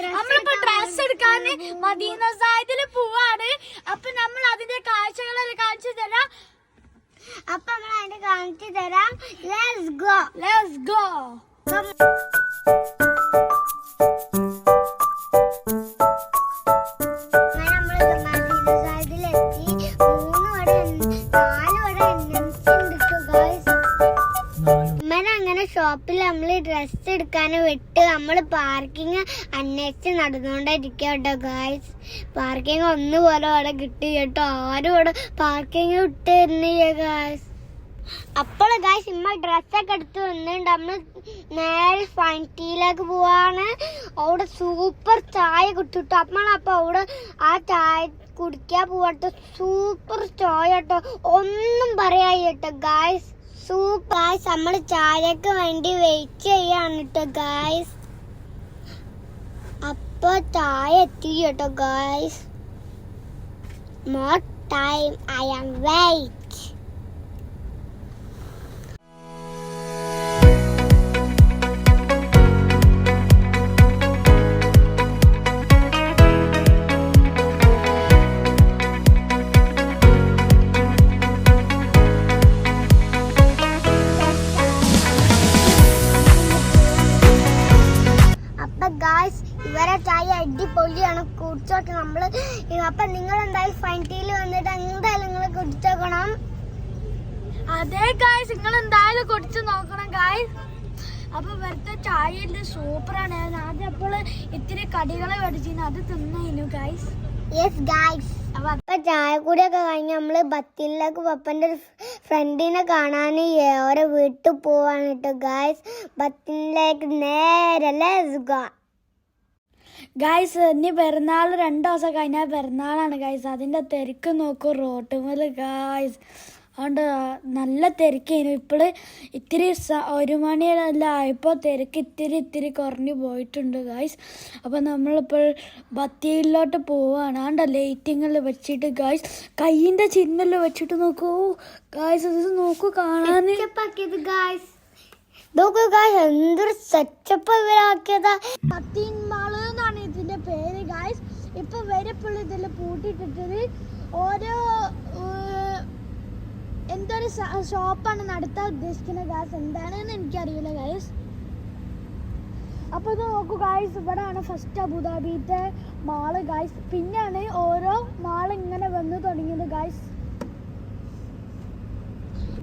നമ്മളിപ്പോ ഡ്രസ് എടുക്കാൻ മദീന സായതിൽ പോവാണ്. അപ്പൊ നമ്മൾ അതിന്റെ കാഴ്ചകളെല്ലാം കാണിച്ചു തരാം. അപ്പൊ നമ്മൾ അതിന്റെ കാണിച്ചു തരാം. Let's go let's go dress എടുക്കാൻ വിട്ട് നമ്മൾ പാർക്കിംഗ് അന്വേഷിച്ച് നടന്നുകൊണ്ടിരിക്കുക കേട്ടോ ഗായ്സ് ഒന്ന് പോലെ അവിടെ കിട്ടി കേട്ടോ. ആരും ഇവിടെ പാർക്കിംഗ് വിട്ട് തരുന്നില്ല ഗായ്സ് അപ്പോൾ ഗായ്സ് ഇമ്മ ഡ്രസ്സൊക്കെ എടുത്ത് വന്നിട്ടുണ്ട്. നമ്മൾ നേരെ ഫൈന്റിയിലേക്ക് പോവാണ്. അവിടെ സൂപ്പർ ചായ കിട്ടുട്ടോ. നമ്മളപ്പോൾ അവിടെ ആ ചായ കുടിക്കാൻ പോവാട്ടോ സൂപ്പർ ചായ കേട്ടോ. ഒന്നും പറയായി കേട്ടോ ഗായ്സ് സൂപ്പർ ഗായ്സ് നമ്മൾ ചായക്ക് വേണ്ടി വെയിറ്റ് ചെയ്യാണ് കേട്ടോ ഗായ്സ് അപ്പൊ ചായ എത്തി കേട്ടോ guys more time I am wait അടിപൊളിയാണ് കുടിച്ചോട്ടെ നമ്മൾ. അപ്പൊ നിങ്ങൾ എന്തായാലും ഫൈന്റിയിൽ വന്നിട്ട് എന്തായാലും നിങ്ങൾ കുടിച്ചോക്കണം. അതെ ഗായ്സ് നിങ്ങൾ എന്തായാലും കുടിച്ചു നോക്കണം ഗായ്സ് അപ്പൊ ഇവിടുത്തെ ചായ സൂപ്പറാണ് ആദ്യം അപ്പോൾ ഇത്തിരി കടികളെ മേടിച്ചിരുന്നു അത് തിന്നു ഗായ്സ് യെസ് ഗായ്സ് അപ്പൊ ചായ കൂടിയൊക്കെ കഴിഞ്ഞ് നമ്മൾ ബത്തിലേക്ക് പപ്പന്റെ ഒരു ഫ്രണ്ടിനെ കാണാൻ ഓരോ വീട്ടിൽ പോവാണ് കേട്ടോ ഗായ്സ് ബത്തിലേക്ക് നേരെ let's go. ഗായ്സ് ഇനി പിറന്നാൾ രണ്ട് ദിവസം കഴിഞ്ഞാൽ പിറന്നാളാണ് ഗായ്സ് അതിന്റെ തിരക്ക് നോക്കൂ റോട്ടുമേൽ ഗായ്സ് അതുകൊണ്ട് നല്ല തിരക്കേനു. ഇപ്പോൾ ഇത്തിരി ഒരു മണിയല്ല ആയപ്പോൾ തിരക്ക് ഇത്തിരി ഇത്തിരി കുറഞ്ഞു പോയിട്ടുണ്ട് ഗായ്സ് അപ്പോൾ നമ്മളിപ്പോൾ ബത്തിയിലോട്ട് പോവുകയാണ് ആണ്ട ലൈറ്റിങ്ങിൽ വെച്ചിട്ട് ഗായ്സ് കയ്യിന്റെ ചിഹ്നത്തിൽ വെച്ചിട്ട് നോക്കൂ. ഗായ്സ് ഇത് നോക്കൂ കാണാൻ. ഗായ്സ് നോക്കൂ ഗായ്സ് എന്തൊരു സെറ്റപ്പ് ഇവരാക്കിയതാ. പത്തീൻ മാൾ എന്നാണ് ഇതിന്റെ പേര് ഗായ്സ് ഇപ്പൊ വരപ്പുള്ള ഇതിൽ പൂട്ടിട്ടിട്ടത് ഓരോ എന്തോ എന്തൊരു ഷോപ്പാണ് നടത്താൻ ഉദ്ദേശിക്കുന്നത് ഗാസ് എന്താണെന്ന് എനിക്കറിയില്ല ഗൈസ് അപ്പോൾ ഇത് നോക്കൂ ഗായ്സ് ഇവിടെയാണ് ഫസ്റ്റ് അബുദാബിത്തെ മാൾ ഗായ്സ് പിന്നെയാണ് ഓരോ മാൾ ഇങ്ങനെ വന്ന് തുടങ്ങിയത് ഗായ്സ്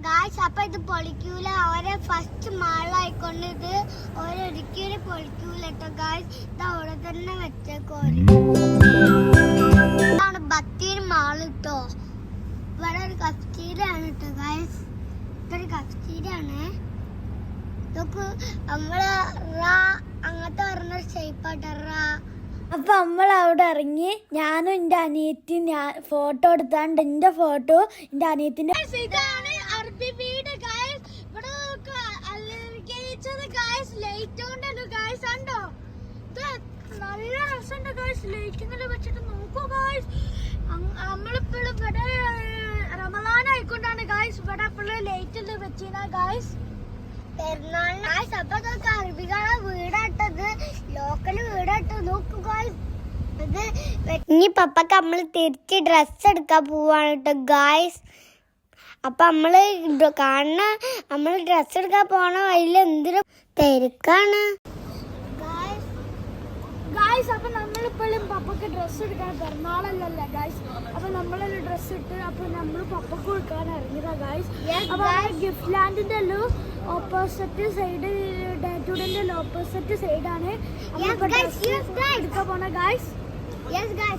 ഗായ്സ് അപ്പൊ ഇത് പൊളിക്കൂല. ഓരോ ഫസ്റ്റ് മാളായിക്കൊണ്ട് ഇത് ഓരോ കേട്ടോ ഗായ്സ് ഇത് അവിടെ തന്നെ വെച്ചേക്കോര് ഇതാണ് ബത്തീർ മാൾ കേട്ടോ ഇവിടെ ഒരു കഫ്റ്റീരിയാണ് കേട്ടോ ഗായ്സ് ഇതൊരു കഫ്റ്റീരിയാണ് നോക്കൂ നമ്മൾ റാ അങ്ങനത്തെ പറഞ്ഞ ഷേപ്പാട്ടോ റാ. അപ്പൊ നമ്മൾ അവിടെ ഇറങ്ങി ഞാനും എന്റെ അനിയത്തി ഞാൻ ഫോട്ടോ എടുത്താണ്ട് എന്റെ ഫോട്ടോ എന്റെ അനിയത്തിന്റെ ഇതാണ് അറബി വീട് ഗായ്സ് ഇവിടെ അലങ്കരിച്ചത് ഗായ്സ് ലൈറ്റ് കൊണ്ടല്ലോ ഗായ്സ് ഉണ്ടോ ഇത് നല്ല രസമുണ്ട് ഗായ്സ് ലൈറ്റിങ്ങിൽ വെച്ചിട്ട് നോക്കൂ ഗായ്സ് നമ്മളിപ്പോഴും ഇവിടെ റമദാൻ ആയിക്കൊണ്ടാണ് ഗായ്സ് ഇവിടെ എപ്പോഴും ലൈറ്റിൽ വെച്ചിരുന്ന ഗായ്സ് പെരുന്നാളിന് ഗായ്സ് അപ്പൊ ഇതൊക്കെ അറബികളെ വീടാട്ടത്. ലോക്കൽ വീടാട്ടത്. നോക്കൂ ഗായ്സ് ഇത് ഇനി പപ്പക്ക് നമ്മൾ തിരിച്ച് ഡ്രസ് എടുക്കാൻ പോവാണ് കേട്ടോ ഗായ്സ് അപ്പൊ നമ്മൾ ഡ- കാണുന്ന നമ്മൾ ഡ്രസ് എടുക്കാൻ പോണ വഴിയിൽ എന്തൊരു തിരക്കാണ്. ഗായ്സ് അപ്പൊ നമ്മളിപ്പോഴും പപ്പക്ക് ഡ്രസ്സ് എടുക്കാൻ പിറന്നാളല്ലല്ല ഗായ്സ് അപ്പൊ നമ്മളൊരു ഡ്രസ്സ് ഇട്ട് അപ്പൊ നമ്മൾ പപ്പക്ക് കൊടുക്കാൻ ഇറങ്ങിയതാ ഗായ്സ് അപ്പോൾ അപ്പൊ. ഗിഫ്റ്റ് ലാൻഡിന്റെ എല്ലാം ഓപ്പോസിറ്റ് സൈഡ് ഡേറ്റുഡന്റെ ഓപ്പോസിറ്റ് സൈഡാണ്. എടുക്കാൻ പോണ ഗായ്സ്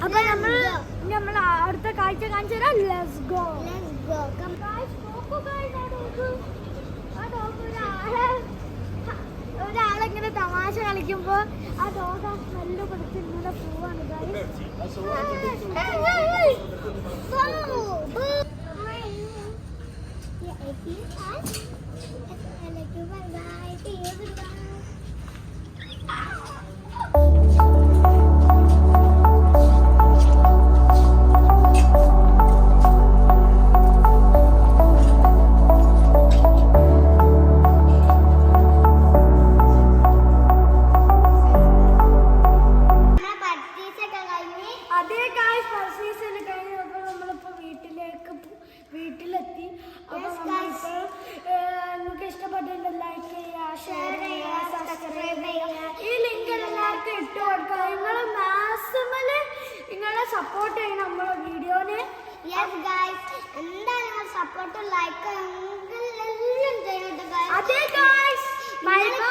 അപ്പൊ നമ്മൾ. നമ്മൾ അടുത്ത കാഴ്ച കാണിച്ചു തരാം. Let's go. ഗായ്സ് നോക്കൂ ഗായ്സ് ആ നോക്കൂ. ആ നോക്കൂ ഒരാളെ. ഒരാളിങ്ങനെ തമാശ കളിക്കുമ്പോ ആ ഡോഗ് ആ സ്മെല്ല് പിടിച്ച് ഇങ്ങനെ പോവാണ് വീട്ടിലെത്തി. നിങ്ങൾക്ക് ഇഷ്ടപ്പെട്ടിട്ട് ലൈക്ക് ചെയ്യുക ഷെയർ ചെയ്യുക സബ്സ്ക്രൈബ് ചെയ്യുക. ഈ ലിങ്ക് എല്ലാവർക്കും ഇട്ട് കൊടുക്കുക. നിങ്ങൾ മാക്സിമം നിങ്ങളെ സപ്പോർട്ട് ചെയ്യണം നമ്മളെ വീഡിയോനെ. യെസ് ഗൈസ് എന്താ നിങ്ങൾ സപ്പോർട്ട് ലൈക്ക് എല്ലാം ഗൈസ് അതെ ഗായ്സ് ബൈ ബൈ